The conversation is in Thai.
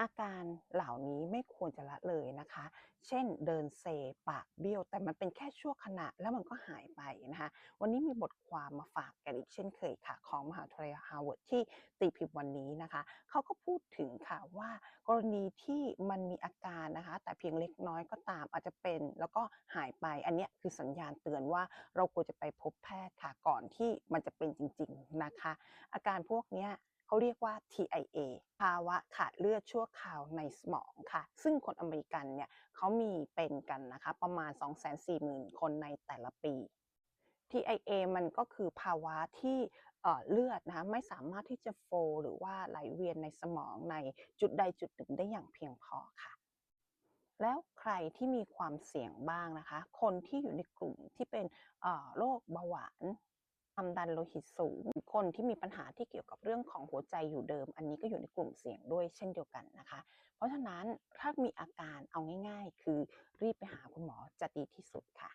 อาการเหล่านี้ไม่ควรจะละเลยนะคะ เช่นเดินเซปากเบี้ยว แต่มันเป็นแค่ชั่วขณะแล้วมันก็หายไปนะคะ วันนี้มีบทความมาฝากกันอีกเช่นเคยค่ะ ของมหาวิทยาลัยฮาร์วาร์ดที่ตีพิมพ์วันนี้นะคะเขาก็พูดถึงค่ะว่ากรณีที่มันมีอาการนะคะ แต่เพียงเล็กน้อยก็ตามอาจจะเป็นแล้วก็หายไปอันนี้คือสัญญาณเตือนว่าเราควรจะไปพบแพทย์ค่ะก่อนที่มันจะเป็นจริง ๆนะคะ อาการพวกเนี้ย เขาเรียกว่า TIA ภาวะขาดเลือดชั่วคราวในสมองค่ะ ซึ่งคนอเมริกันเนี่ยเขามีเป็นกันนะคะประมาณ 240,000 คนในแต่ละปี TIA มันก็คือภาวะที่เอ่อเลือดนะคะไม่สามารถที่จะโฟหรือว่าไหลเวียนในสมองในจุดใดจุดหนึ่งได้อย่างเพียงพอค่ะ แล้วใครที่มีความเสี่ยงบ้างนะคะ คนที่อยู่ในกลุ่มที่เป็นเอ่อโรคเบาหวาน ดันโลหิตสูง คนที่มีปัญหาที่เกี่ยวกับเรื่องของหัวใจอยู่เดิม อันนี้ก็อยู่ในกลุ่มเสี่ยงด้วยเช่นเดียวกันนะคะ เพราะฉะนั้นถ้ามีอาการเอาง่าย ๆ คือรีบไปหาคุณหมอจะดีที่สุดค่ะ